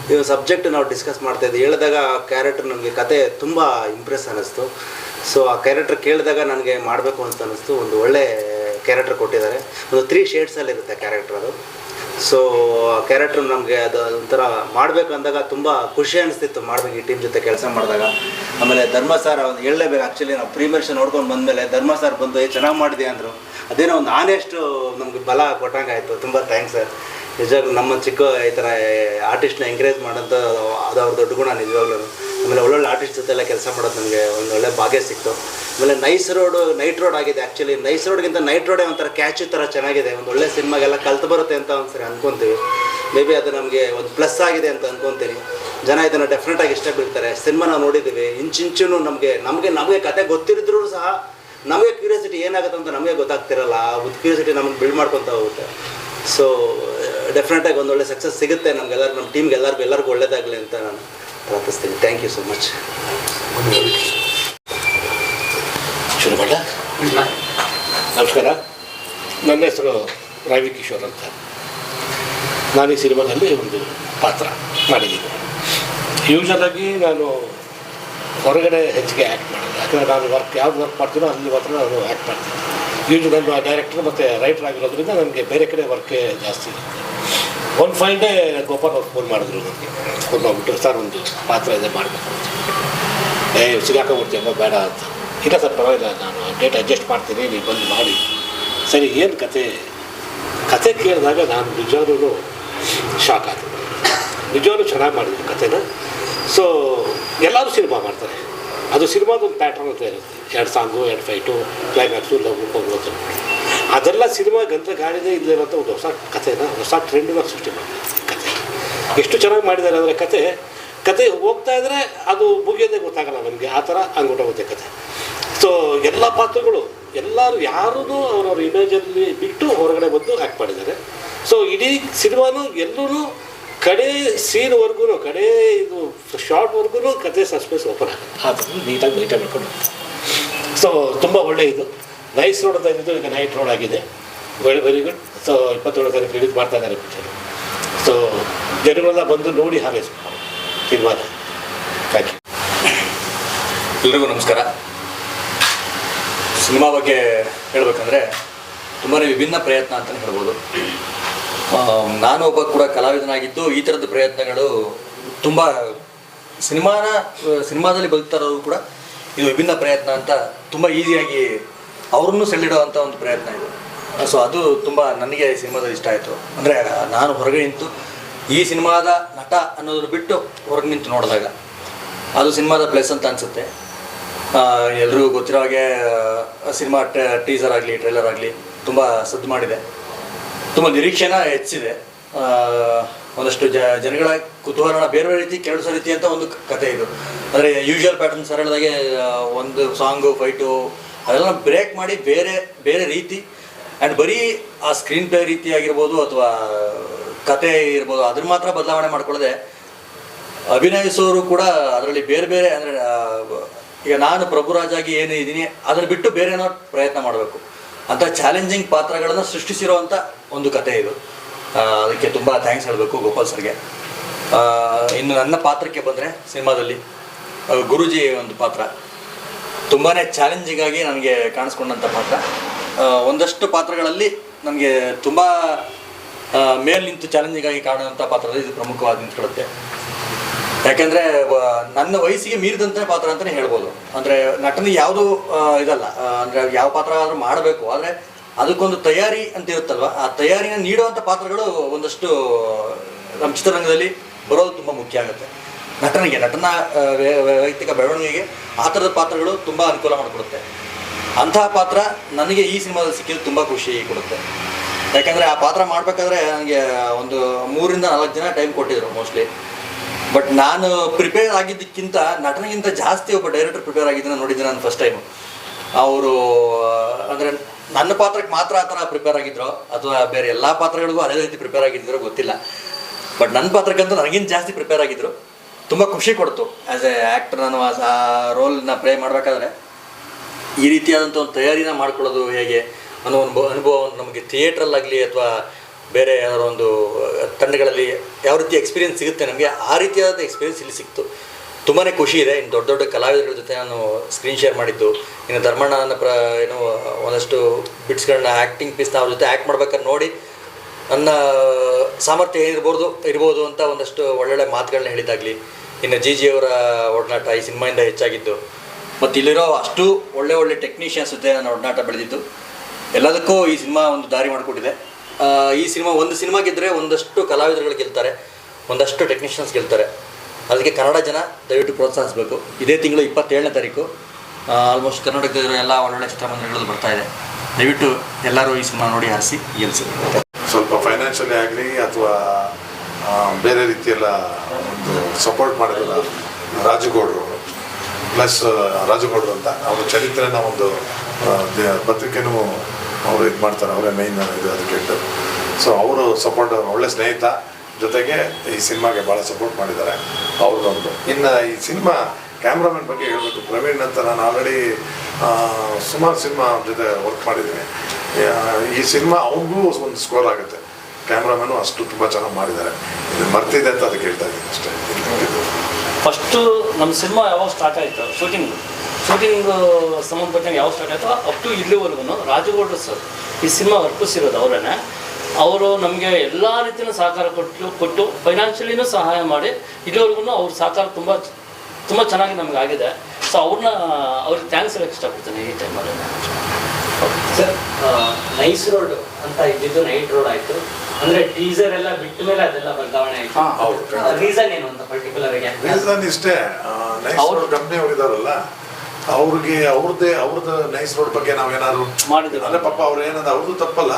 ಈ ಸಬ್ಜೆಕ್ಟ್ ನಾವು ಡಿಸ್ಕಸ್ ಮಾಡ್ತಾ ಇದ್ದೆ ಹೇಳಿದಾಗ ಆ ಕ್ಯಾರೆಕ್ಟರ್ ನನಗೆ ಕತೆ ತುಂಬ ಇಂಪ್ರೆಸ್ ಅನ್ನಿಸ್ತು. ಸೊ ಆ ಕ್ಯಾರೆಕ್ಟರ್ ಕೇಳಿದಾಗ ನನಗೆ ಮಾಡಬೇಕು ಅಂತ ಅನ್ನಿಸ್ತು. ಒಂದು ಒಳ್ಳೆ ಕ್ಯಾರೆಕ್ಟರ್ ಕೊಟ್ಟಿದ್ದಾರೆ. ಒಂದು ತ್ರೀ ಶೇಡ್ಸಲ್ಲಿ ಇರುತ್ತೆ ಕ್ಯಾರೆಕ್ಟರ್ ಅದು. ಸೊ ಕ್ಯಾರೆಕ್ಟರ್ ನಮಗೆ ಅದು ಒಂಥರ ಮಾಡಬೇಕು ಅಂದಾಗ ತುಂಬ ಖುಷಿ ಅನಿಸ್ತಿತ್ತು ಮಾಡ್ಬೇಕು ಈ ಟೀಮ್ ಜೊತೆ ಕೆಲಸ ಮಾಡಿದಾಗ. ಆಮೇಲೆ ಧರ್ಮ ಸರ್ ಅವ್ನು ಹೇಳಲೇಬೇಕು ಆ್ಯಕ್ಚುಲಿ ನಾವು ಪ್ರೀಮಿಯರ್ ಶೋ ನೋಡ್ಕೊಂಡು ಬಂದಮೇಲೆ ಧರ್ಮ ಸರ್ ಬಂದು, ಏ, ಚೆನ್ನಾಗಿ ಮಾಡಿದೆ ಅಂದರು. ಅದೇನೋ ಒಂದು ಆನೆಸ್ಟು ನಮಗೆ ಬಲ ಕೊಟ್ಟಂಗೆ ಆಯಿತು. ತುಂಬ ಥ್ಯಾಂಕ್ಸ್ ಸರ್ ನಿಜವಾಗ್ಲೂ ನಮ್ಮ ಚಿಕ್ಕ ಈ ಥರ ಆರ್ಟಿಸ್ಟ್ನ ಎಂಕರೇಜ್ ಮಾಡೋಂಥ ಅದು ಅವ್ರ ದೊಡ್ಡ ಗುಣ ನಿಜವಾಗ್ಲೂ ಆಮೇಲೆ ಒಳ್ಳೊಳ್ಳೆ ಆರ್ಟಿಸ್ಟ್ ಜೊತೆ ಎಲ್ಲ ಕೆಲಸ ಮಾಡೋದು ನನಗೆ ಒಂದು ಒಳ್ಳೆ ಭಾಗ್ಯ ಸಿಕ್ತು. ಆಮೇಲೆ ನೈಸ್ ರೋಡು, ನೈಟ್ ರೋಡ್ ಆಗಿದೆ ಆ್ಯಕ್ಚುಲಿ ನೈಸ್ ರೋಡ್ಗಿಂತ ನೈಟ್ ರೋಡೇ ಒಂಥರ ಕ್ಯಾಚು ಥರ ಚೆನ್ನಾಗಿದೆ. ಒಂದು ಒಳ್ಳೆ ಸಿನಿಮಾಗೆಲ್ಲ ಕಲ್ತು ಬರುತ್ತೆ ಅಂತ ಒಂದ್ಸರಿ ಅನ್ಕೊತೀವಿ. ಮೇ ಬಿ ಅದು ನಮಗೆ ಒಂದು ಪ್ಲಸ್ ಆಗಿದೆ ಅಂತ ಅನ್ಕೊತೀನಿ. ಜನ ಇದನ್ನು ಡೆಫಿನೆಟಾಗಿ ಇಷ್ಟ ಬೀಳ್ತಾರೆ ಸಿನಿಮಾ ನಾವು ನೋಡಿದ್ದೀವಿ ಇಂಚಿಂಚು ನಮಗೆ ನಮಗೆ ನಮಗೆ ಕತೆ ಗೊತ್ತಿರಿದ್ರೂ ಸಹ ನಮಗೆ ಕ್ಯೂರಿಯಾಸಿಟಿ ಏನಾಗುತ್ತೆ ಅಂತ ನಮಗೆ ಗೊತ್ತಾಗ್ತಿರಲ್ಲ. ಒಂದು ಕ್ಯೂರಿಯಾಸಿಟಿ ನಮಗೆ ಬಿಲ್ಡ್ ಮಾಡ್ಕೊತ ಹೋಗುತ್ತೆ. ಸೊ ಡೆಫಿನೆಟಾಗಿ ಒಂದೊಳ್ಳೆ ಸಕ್ಸಸ್ ಸಿಗುತ್ತೆ ನಮಗೆಲ್ಲರಿಗೂ ನಮ್ಮ ಟೀಮ್ಗೆ ಎಲ್ಲರಿಗೂ ಎಲ್ಲರಿಗೂ ಒಳ್ಳೇದಾಗಲಿ ಅಂತ ನಾನು ಪ್ರಾರ್ಥಿಸ್ತೀನಿ. ಥ್ಯಾಂಕ್ ಯು ಸೊ ಮಚ್ ಮಾಡ ನಮಸ್ಕಾರ. ನನ್ನ ಹೆಸರು ರವಿ ಕಿಶೋರ್ ಅಂತ. ನಾನು ಈ ಸಿನಿಮಾದಲ್ಲಿ ಒಂದು ಪಾತ್ರ ಮಾಡಿದ್ದೀನಿ. ಯೂಶಲಾಗಿ ನಾನು ಹೊರಗಡೆ ಹೆಚ್ಚಿಗೆ ಆ್ಯಕ್ಟ್ ಮಾಡಿದೆ ಯಾಕಂದರೆ ನಾನು ವರ್ಕ್ ಯಾವ್ದು ವರ್ಕ್ ಮಾಡ್ತೀನೋ ಅಲ್ಲಿ ಮಾತ್ರ ನಾನು ಆ್ಯಕ್ಟ್ ಮಾಡ್ತೀನಿ. ಯೂಶ್ ನಾನು ಡೈರೆಕ್ಟರ್ ಮತ್ತು ರೈಟರ್ ಆಗಿರೋದ್ರಿಂದ ನನಗೆ ಬೇರೆ ಕಡೆ ವರ್ಕೇ ಜಾಸ್ತಿ ಇರುತ್ತೆ. ಒನ್ ಫೈನ್ ಡೇ ಗೋಪಾಲ್ ಅವ್ರು ಫೋನ್ ಮಾಡಿದ್ರು ನನಗೆ. ಫೋನ್ ಮಾಡಿಬಿಟ್ಟು ಸರ್ ಒಂದು ಪಾತ್ರ ಇದೆ ಮಾಡಬೇಕು. ಅಂತ ಏ ಸಿಗಾಕೊಂಡ್ಬಿಡ್ತೀಯಮ್ಮ ಬೇಡ ಅಂತ. ಇಲ್ಲ ಸರ್, ಪರವಾಗಿಲ್ಲ. ನಾನು ಡೇಟ್ ಅಡ್ಜಸ್ಟ್ ಮಾಡ್ತೀನಿ, ನೀವು ಬಂದು ಮಾಡಿ. ಸರಿ, ಏನು ಕತೆ? ಕತೆ ಕೇಳಿದಾಗ ನಾನು ನಿಜವಾಗ್ಲೂ ಶಾಕ್ ಆಯಿತು ನಿಜವಾಗ್ಲೂ ಚೆನ್ನಾಗಿ ಮಾಡಿದ್ರು ಕತೆನ. ಸೊ ಎಲ್ಲರೂ ಸಿನಿಮಾ ಮಾಡ್ತಾರೆ. ಅದು ಸಿನಿಮಾದೊಂದು ಪ್ಯಾಟ್ರನ್ ಅಂತ ಇರುತ್ತೆ. ಎರಡು ಸಾಂಗು ಎರಡು ಫೈಟು ಕ್ಲೈಮ್ಯಾಕ್ಸು ಲವ್ ಹೋಗ್ಬೋದು ಅದೆಲ್ಲ ಸಿನಿಮಾ ಗಂಧ ಗಾಡಿದೆ ಇಲ್ಲದಿರೋಂಥ ಒಂದು ಹೊಸ ಕಥೆನ ಹೊಸ ಟ್ರೆಂಡನ್ನ ಸೃಷ್ಟಿ ಮಾಡಿದೆ ಕತೆ. ಎಷ್ಟು ಚೆನ್ನಾಗಿ ಮಾಡಿದ್ದಾರೆ ಅಂದರೆ ಕತೆ ಕತೆ ಹೋಗ್ತಾ ಇದ್ದರೆ ಅದು ಮುಗಿಯೋದೇ ಗೊತ್ತಾಗಲ್ಲ ನಮಗೆ. ಆ ಥರ ಹಂಗೊಟ್ಟೋಗುತ್ತೆ ಕತೆ. ಸೊ ಎಲ್ಲ ಪಾತ್ರಗಳು ಎಲ್ಲರೂ ಯಾರೂ ಅವರವ್ರ ಇಮೇಜಲ್ಲಿ ಬಿಟ್ಟು ಹೊರಗಡೆ ಬಂದು ಆ್ಯಕ್ಟ್ ಮಾಡಿದ್ದಾರೆ. ಸೊ ಇಡೀ ಸಿನಿಮಾನು ಎಲ್ಲರೂ ಕಡೆ ಸೀನ್ವರೆಗೂ ಕಡೆ ಇದು ಶಾರ್ಟ್ವರೆಗೂ ಕತೆ ಸಸ್ಪೆನ್ಸ್ ಓಪನ್ ಆಗುತ್ತೆ. ಅದನ್ನು ನೀಟಾಗಿ ನೀಟಾಗಿ ಮಾಡ್ಕೊಂಡು ಸೊ ತುಂಬ ಒಳ್ಳೆ ಇದು. ನೈಸ್ ರೋಡ್ ಅಂತ ಇದ್ದು ಈಗ ನೈಟ್ ರೋಡ್ ಆಗಿದೆ. ವೆರಿ ವೆರಿ ಗುಡ್ ಸೊ ಇಪ್ಪತ್ತೇಳು ತಾರೀಕು ರಿಲೀಸ್ ಮಾಡ್ತಾ ಇದ್ದಾರೆ ಪಿಕ್ಚರ್ ಸೊ ಜನಗಳೆಲ್ಲ ಬಂದು ನೋಡಿ ಹಾರೈಸ್ಬೇಕು. ಸಿನಿಮಾದ ಥ್ಯಾಂಕ್ ಯು ಎಲ್ರಿಗೂ ನಮಸ್ಕಾರ. ಸಿನಿಮಾ ಬಗ್ಗೆ ಹೇಳಬೇಕಂದ್ರೆ ತುಂಬಾ ವಿಭಿನ್ನ ಪ್ರಯತ್ನ ಅಂತಲೇ ಹೇಳ್ಬೋದು. ನಾನು ಒಬ್ಬ ಕೂಡ ಕಲಾವಿದನಾಗಿದ್ದು ಈ ಥರದ ಪ್ರಯತ್ನಗಳು ತುಂಬ ಸಿನಿಮಾನ, ಸಿನಿಮಾದಲ್ಲಿ ಬದುಕ್ತಾ ಕೂಡ ಇದು ವಿಭಿನ್ನ ಪ್ರಯತ್ನ ಅಂತ ತುಂಬ ಈಸಿಯಾಗಿ ಅವ್ರನ್ನೂ ಸೆಳೆದಿಡುವಂಥ ಒಂದು ಪ್ರಯತ್ನ ಇದು. ಸೊ ಅದು ತುಂಬ ನನಗೆ ಸಿನಿಮಾದಲ್ಲಿ ಇಷ್ಟ ಆಯಿತು. ಅಂದರೆ, ನಾನು ಹೊರಗೆ ನಿಂತು ಈ ಸಿನಿಮಾದ ನಟ ಅನ್ನೋದನ್ನು ಬಿಟ್ಟು ಹೊರಗೆ ನಿಂತು ನೋಡಿದಾಗ ಅದು ಸಿನಿಮಾದ ಪ್ಲಸ್ ಅಂತ ಅನಿಸುತ್ತೆ. ಎಲ್ರಿಗೂ ಗೊತ್ತಿರೋ ಹಾಗೆ ಸಿನಿಮಾ ಟೀಸರ್ ಆಗಲಿ, ಟ್ರೈಲರ್ ಆಗಲಿ ತುಂಬ ಸದ್ದು ಮಾಡಿದೆ. ತುಂಬ ನಿರೀಕ್ಷೆನ ಹೆಚ್ಚಿದೆ. ಒಂದಷ್ಟು ಜ, ಜನಗಳ ಕುತೂಹಲನ ಬೇರೆ ಬೇರೆ ರೀತಿ ಕೆರಳಿಸೋ ರೀತಿ ಅಂತ ಒಂದು ಕತೆ ಇದು. ಅಂದರೆ ಯೂಶುವಲ್ ಪ್ಯಾಟರ್ನ್ ಸರಳದಾಗೆ ಒಂದು ಸಾಂಗು ಫೈಟು ಅದೆಲ್ಲ ಬ್ರೇಕ್ ಮಾಡಿ ಬೇರೆ ಬೇರೆ ರೀತಿ ಆ್ಯಂಡ್ ಬರೀ ಆ ಸ್ಕ್ರೀನ್ ಪ್ಲೇ ರೀತಿ ಆಗಿರ್ಬೋದು ಅಥವಾ ಕತೆ ಇರ್ಬೋದು, ಅದ್ರ ಮಾತ್ರ ಬದಲಾವಣೆ ಮಾಡ್ಕೊಳ್ಳದೆ, ಅಭಿನಯಿಸೋರು ಕೂಡ ಅದರಲ್ಲಿ ಬೇರೆ ಬೇರೆ ಅಂದರೆ ಈಗ ನಾನು ಪ್ರಭುರಾಜಾಗಿ ಏನು ಇದ್ದೀನಿ, ಅದನ್ನು ಬಿಟ್ಟು ಬೇರೆ ಏನೋ ಪ್ರಯತ್ನ ಮಾಡಬೇಕು. ಅಂತ ಚಾಲೆಂಜಿಂಗ್ ಪಾತ್ರಗಳನ್ನು ಸೃಷ್ಟಿಸಿರುವಂಥ ಒಂದು ಕತೆ ಇದು. ಅದಕ್ಕೆ ತುಂಬ ಥ್ಯಾಂಕ್ಸ್ ಹೇಳಬೇಕು ಗೋಪಾಲ್ ಸರ್ಗೆ. ಇನ್ನು ನನ್ನ ಪಾತ್ರಕ್ಕೆ ಬಂದರೆ ಸಿನಿಮಾದಲ್ಲಿ ಗುರುಜಿ ಒಂದು ಪಾತ್ರ. ತುಂಬಾ ಚಾಲೆಂಜಿಂಗ್ ಆಗಿ ನನಗೆ ಕಾಣಿಸ್ಕೊಂಡಂಥ ಪಾತ್ರ. ಒಂದಷ್ಟು ಪಾತ್ರಗಳಲ್ಲಿ ನನಗೆ ತುಂಬ ಮೇಲ್ ನಿಂತು ಚಾಲೆಂಜಿಂಗ್ ಆಗಿ ಕಾಣುವಂಥ ಪಾತ್ರದಲ್ಲಿ ಇದು ಪ್ರಮುಖವಾಗಿ ನಿಂತ್ಕೊಳ್ಳುತ್ತೆ. ಯಾಕೆಂದ್ರೆ ನನ್ನ ವಯಸ್ಸಿಗೆ ಮೀರಿದಂತ ಪಾತ್ರ ಅಂತಾನೆ ಹೇಳ್ಬೋದು. ಅಂದ್ರೆ, ನಟನೆ ಯಾವುದು ಇದಲ್ಲ. ಅಂದ್ರೆ, ಯಾವ ಪಾತ್ರ ಆದ್ರೂ ಮಾಡಬೇಕು. ಆದ್ರೆ, ಅದಕ್ಕೊಂದು ತಯಾರಿ ಅಂತ ಇರುತ್ತಲ್ವ? ಆ ತಯಾರಿನ ನೀಡುವಂತ ಪಾತ್ರಗಳು ಒಂದಷ್ಟು, ನಮ್ಮ ಚಿತ್ರರಂಗದಲ್ಲಿ ಬರೋದು ತುಂಬಾ ಮುಖ್ಯ ಆಗುತ್ತೆ. ನಟನಿಗೆ, ನಟನ ವೈಯಕ್ತಿಕ ಬೆಳವಣಿಗೆಗೆ ಆ ಥರದ ಪಾತ್ರಗಳು ತುಂಬ ಅನುಕೂಲ ಮಾಡಿಕೊಡುತ್ತೆ. ಅಂತಹ ಪಾತ್ರ ನನಗೆ ಈ ಸಿನಿಮಾದಲ್ಲಿ ಸಿಕ್ಕಿದ್ದು ತುಂಬ ಖುಷಿ ಕೊಡುತ್ತೆ. ಯಾಕಂದ್ರೆ, ಆ ಪಾತ್ರ ಮಾಡಬೇಕಾದ್ರೆ ನನಗೆ ಒಂದು ಮೂರಿಂದ ನಾಲ್ಕು ಜನ ಟೈಮ್ ಕೊಟ್ಟಿದ್ರು ಮೋಸ್ಟ್ಲಿ ಬಟ್ ನಾನು ಪ್ರಿಪೇರ್ ಆಗಿದ್ದಕ್ಕಿಂತ ನಟನಿಗಿಂತ ಜಾಸ್ತಿ ಒಬ್ಬ ಡೈರೆಕ್ಟರ್ ಪ್ರಿಪೇರ್ ಆಗಿದ್ದನ್ನ ನೋಡಿದ್ದೆ ನಾನು ಫಸ್ಟ್ ಟೈಮು ಅವರು ಅಂದರೆ ನನ್ನ ಪಾತ್ರಕ್ಕೆ ಮಾತ್ರ ಆ ಥರ ಪ್ರಿಪೇರ್ ಆಗಿದ್ರು ಅಥವಾ ಬೇರೆ ಎಲ್ಲ ಪಾತ್ರಗಳಿಗೂ ಅದೇ ರೀತಿ ಪ್ರಿಪೇರ್ ಆಗಿದ್ರೋ ಗೊತ್ತಿಲ್ಲ. ಬಟ್ ನನ್ನ ಪಾತ್ರಕ್ಕಂತೂ ನನಗಿಂತ ಜಾಸ್ತಿ ಪ್ರಿಪೇರ್ ಆಗಿದ್ರು. ತುಂಬ ಖುಷಿ ಕೊಡ್ತು. ಆ್ಯಸ್ ಎ ಆ್ಯಕ್ಟರ್ ನಾನು ಆ- ರೋಲ್ನ ಪ್ಲೇ ಮಾಡಬೇಕಾದ್ರೆ ಈ ರೀತಿಯಾದಂಥ ಒಂದು ತಯಾರಿನ ಮಾಡ್ಕೊಳ್ಳೋದು ಹೇಗೆ ಅನ್ನೋ ಒಂದು ಅನುಭವ ನಮಗೆ ಥಿಯೇಟ್ರಲ್ಲಾಗಲಿ ಅಥವಾ ಬೇರೆ ಯಾವ ಒಂದು ತಂಡಗಳಲ್ಲಿ ಯಾವ ರೀತಿ ಎಕ್ಸ್ಪೀರಿಯನ್ಸ್ ಸಿಗುತ್ತೆ ನಮಗೆ, ಆ ರೀತಿಯಾದ ಎಕ್ಸ್ಪೀರಿಯನ್ಸ್ ಇಲ್ಲಿ ಸಿಕ್ತು. ತುಂಬಾ ಖುಷಿ ಇದೆ. ಇನ್ನು ದೊಡ್ಡ ದೊಡ್ಡ ಕಲಾವಿದರ ಜೊತೆ ನಾನು ಸ್ಕ್ರೀನ್ ಶೇರ್ ಮಾಡಿದ್ದು. ಇನ್ನು ಧರ್ಮಣ್ಣನ ಪ್ರ, ಏನು, ಒಂದಷ್ಟು ಬಿಟ್ಸ್ಗಳನ್ನ ಆ್ಯಕ್ಟಿಂಗ್ ಪೀಸ್ನ ಅವ್ರ ಜೊತೆ ಆ್ಯಕ್ಟ್ ಮಾಡ್ಬೇಕಾದ್ರೆ ನೋಡಿ, ನನ್ನ ಸಾಮರ್ಥ್ಯ ಏನಿರ್ಬೋದು, ಇರ್ಬೋದು ಅಂತ ಒಂದಷ್ಟು ಒಳ್ಳೊಳ್ಳೆ ಮಾತುಗಳನ್ನ ಹೇಳಿದ್ದಾಗಲಿ. ಇನ್ನು ಜಿ ಜಿಯವರ ಒಡನಾಟ ಈ ಸಿನಿಮಾಯಿಂದ ಹೆಚ್ಚಾಗಿದ್ದು. ಮತ್ತು ಇಲ್ಲಿರೋ ಅಷ್ಟು ಒಳ್ಳೆ ಒಳ್ಳೆ ಟೆಕ್ನಿಷಿಯನ್ಸ್ ಜೊತೆ ನಾನು ಒಡನಾಟ ಬೆಳೆದಿದ್ದು. ಎಲ್ಲದಕ್ಕೂ ಈ ಸಿನಿಮಾ ಒಂದು ದಾರಿ ಮಾಡಿಕೊಟ್ಟಿದೆ. ಈ ಸಿನಿಮಾ ಒಂದು ಸಿನಿಮಾ ಗೆದ್ದರೆ ಒಂದಷ್ಟು ಕಲಾವಿದರುಗಳು ಗೆಲ್ತಾರೆ, ಒಂದಷ್ಟು ಟೆಕ್ನಿಷಿಯನ್ಸ್ ಗೆಲ್ತಾರೆ. ಅದಕ್ಕೆ ಕನ್ನಡ ಜನ ದಯವಿಟ್ಟು ಪ್ರೋತ್ಸಾಹಿಸಬೇಕು. ಇದೇ ತಿಂಗಳು ಇಪ್ಪತ್ತೇಳನೇ ತಾರೀಕು. ಆಲ್ಮೋಸ್ಟ್ ಕರ್ನಾಟಕದ ಎಲ್ಲ ಒಳ್ಳೊಳ್ಳೆ ಚಿತ್ರಮಂದಿರಗಳಲ್ಲಿ ಬರ್ತಾ ಇದೆ. ದಯವಿಟ್ಟು ಎಲ್ಲರೂ ಈ ಸಿನಿಮಾ ನೋಡಿ ಹರಿಸಿ ಗೆಲ್ಲಿಸಿ ಸ್ವಲ್ಪ ಫೈನಾನ್ಷಿಯಲಿ ಆಗಲಿ ಅಥವಾ ಬೇರೆ ರೀತಿಯೆಲ್ಲ ಒಂದು ಸಪೋರ್ಟ್ ಮಾಡಿದ್ರು ರಾಜುಗೌಡರು. ಪ್ಲಸ್ ರಾಜುಗೌಡರು ಅಂತ. ಅವರ ಚರಿತ್ರೆನ ಒಂದು ಪತ್ರಿಕೆನೂ ಅವರು ಇದು ಮಾಡ್ತಾರೆ, ಅವರೇ ಮೈನ್ ಇದು ಅದಕ್ಕೆ ಸೊ ಅವರು ಸಪೋರ್ಟ್ ಒಳ್ಳೆ ಸ್ನೇಹಿತ. ಜೊತೆಗೆ ಈ ಸಿನಿಮಾಗೆ ಭಾಳ ಸಪೋರ್ಟ್ ಮಾಡಿದ್ದಾರೆ. ಅವ್ರದ್ದೊಂದು ಇನ್ನು ಈ ಸಿನಿಮಾ ಕ್ಯಾಮ್ರಾಮನ್ ಬಗ್ಗೆ ಹೇಳಬೇಕು. ಪ್ರವೀಣ್ ಅಂತ ನಾನು ಆಲ್ರೆಡಿ ಸುಮಾರು ಸಿನಿಮಾ ಅವ್ರ ಜೊತೆ ವರ್ಕ್ ಮಾಡಿದ್ದೀನಿ. ಈ ಸಿನಿಮಾ ಅವ್ರಿಗೂ ಒಂದು ಸ್ಕೋರ್ ಆಗುತ್ತೆ. ಕ್ಯಾಮ್ರಾಮನು ಅಷ್ಟು ತುಂಬ ಚೆನ್ನಾಗಿ ಮಾಡಿದ್ದಾರೆ. ಇದು ಮರ್ತಿದೆ ಅಂತ ಅದಕ್ಕೆ ಹೇಳ್ತಾ ಇದ್ದೀನಿ ಅಷ್ಟೇ. ಫಸ್ಟು ನಮ್ಮ ಸಿನಿಮಾ ಯಾವಾಗ ಸ್ಟಾರ್ಟ್ ಆಯಿತು? ಶೂಟಿಂಗ್ ಶೂಟಿಂಗ್ ಸಂಬಂಧಪಟ್ಟಂಗೆ ಯಾವ ಸ್ಟಾರ್ಟ್ ಆಯಿತು ಅಪ್ ಟು ಇಲ್ಲಿವರೆಗೂ ರಾಜಗೌಡರು ಸರ್ ಈ ಸಿನಿಮಾ ವರ್ಪಿಸಿರೋದು ಅವರೇ ಅವರು ನಮಗೆ ಎಲ್ಲ ರೀತಿಯೂ ಸಹಕಾರ ಕೊಟ್ಟು ಕೊಟ್ಟು ಫೈನಾನ್ಷಿಯಲಿನೂ ಸಹಾಯ ಮಾಡಿ ಇಲ್ಲಿವರೆಗೂ ಅವ್ರ ಸಹಕಾರ ತುಂಬ ತುಂಬ ಚೆನ್ನಾಗಿ ನಮ್ಗೆ ಆಗಿದೆ. ಸೊ ಅವ್ರನ್ನ ಅವ್ರಿಗೆ ಥ್ಯಾಂಕ್ಸ್ ಹೇಳಕ್ಕೆ ಇಷ್ಟಪಡ್ತೀನಿ ಈ ಟೈಮಲ್ಲಿ ಸರ್ ನೈಸ್ ರೋಡ್ ಅಂತ ಇದ್ದಿದ್ದು ನೈಟ್ ರೋಡ್ ಆಯಿತು. ಅಂದ್ರೆ ಟೀಸರ್ ಎಲ್ಲ ಬಿಟ್ಟ ಮೇಲೆ ಅದೆಲ್ಲ ಬದಲಾವಣೆ ಆಯ್ತು. ಹೌದು. ರೀಸನ್ ಏನು ಅಂತ ಪರ್ಟಿಕ್ಯುಲರ್ ಆಗಿ ರೀಸನ್ ಇಷ್ಟೇ. ನೈಸ್ ಅವ್ರು- ಕಂಪ್ನಿ ಅವರು ಇದಾರಲ್ಲ. ಅವ್ರಿಗೆ ಅವ್ರದ್ದೇ ಅವ್ರದ್ದು ನೈಸ್ ರೋಡ್ ಬಗ್ಗೆ ನಾವೇನಾದ್ರು ಮಾಡಿದ್ದೀವಿ. ಅಂದ್ರೆ ಪಾಪ ಅವ್ರು ಏನಂದ್ರೆ ಅವ್ರದ್ದು ತಪ್ಪಲ್ಲ.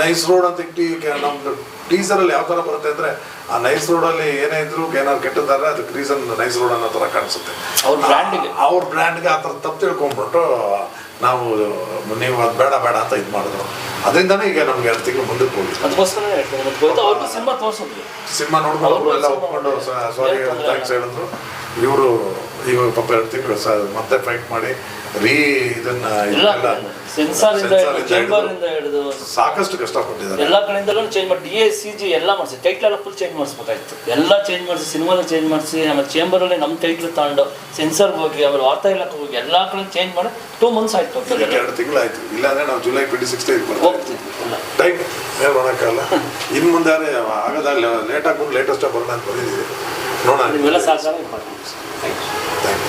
ನೈಸ್ ರೋಡ್ ಅಂತ ಇಟ್ಟು ನಮ್ದು ಟೀಸರಲ್ಲಿ ಯಾವ ಥರ ಬರುತ್ತೆ ಅಂದ್ರೆ ಆ ನೈಸ್ ರೋಡಲ್ಲಿ ಏನೇ ಇದ್ರು ಏನಾದ್ರು ಕೆಟ್ಟದಾದ್ರೆ ಅದಕ್ಕೆ ರೀಸನ್ ನೈಸ್ ರೋಡ್ ಅನ್ನೋ ಥರ ಕಾಣಿಸುತ್ತೆ. ಅವ್ರ ಬ್ರ್ಯಾಂಡಿಗೆ ಅವ್ರ ಬ್ರ್ಯಾಂಡ್ಗೆ ಆ ಥರ ತಪ್ಪು ತಿಳ್ಕೊಂಡ್ಬಿಟ್ಟು ನಾವು ನೀವು ಅದು ಬೇಡ ಬೇಡ ಅಂತ ಇದು ಮಾಡಿದ್ರು. ಅದರಿಂದನೇ ಈಗ ನಮ್ಗೆ ಎರಡು ತಿಂಗಳು ಮುಂದಕ್ಕೆ ಅವ್ರಿಗೂ ಸಿನಿಮಾ ನೋಡ್ಕೊಂಡು ಎಲ್ಲ ಒಪ್ಕೊಂಡು ಸಾರಿ ಥ್ಯಾಂಕ್ಸ್ ಹೇಳಿದ್ರು. ಇವರು ಇವಾಗ ಪಾಪ ಎರಡು ಮತ್ತೆ ಫೈಟ್ ಮಾಡಿ ರೀ ಇದನ್ನ ಸೆನ್ಸಾರ್ ಸೆನ್ಸಾರ್ ಸಾಕಷ್ಟು ಕಷ್ಟಪಟ್ಟಿದ್ದಾರೆ. ಎಲ್ಲ ಕಡೆಯಿಂದಲೂ ಚೇಂಜ್ ಮಾಡಿ ಡಿ ಎ ಸಿ ಜಿ ಎಲ್ಲ ಮಾಡಿಸಿ ಟೈಟ್ಲ್ ಎಲ್ಲ ಫುಲ್ ಚೇಂಜ್ ಮಾಡಿಸ್ಬೇಕಾಯ್ತು. ಎಲ್ಲ ಚೇಂಜ್ ಮಾಡಿಸಿ ಸಿನಿಮಾದ ಚೇಂಜ್ ಮಾಡಿಸಿ ಆಮೇಲೆ ಚೇಂಬರಲ್ಲಿ ನಮ್ಮ ಟೈಟ್ಲ್ ತಗೊಂಡು ಸೆನ್ಸರ್ಗೆ ಹೋಗಿ ಆಮೇಲೆ ವಾರ್ತಾ ಇಲಾಖೆ ಹೋಗಿ ಎಲ್ಲ ಕಡೆ ಚೇಂಜ್ ಮಾಡಿ ಟೂ ಮಂತ್ಸ್ ಆಯ್ತು ಎರಡು ತಿಂಗಳಾಯ್ತು. ಇಲ್ಲಾಂದ್ರೆ ನಾವು ಜುಲೈ ಟ್ವೆಂಟಿ ಸಿಕ್ಸ್ ಟೈಮ್ ಏನು ಮಾಡೋಕ್ಕಲ್ಲ ಇನ್ನು ಮುಂದೆ ಆಗದ ಲೇಟ್ ಆಗ್ಬಿಟ್ಟು ಲೇಟೆಸ್ಟ್ ಬರೋಣ ಅಂತ ಬಂದಿದ್ದೀವಿ. ನೋಡೋಣ. Thank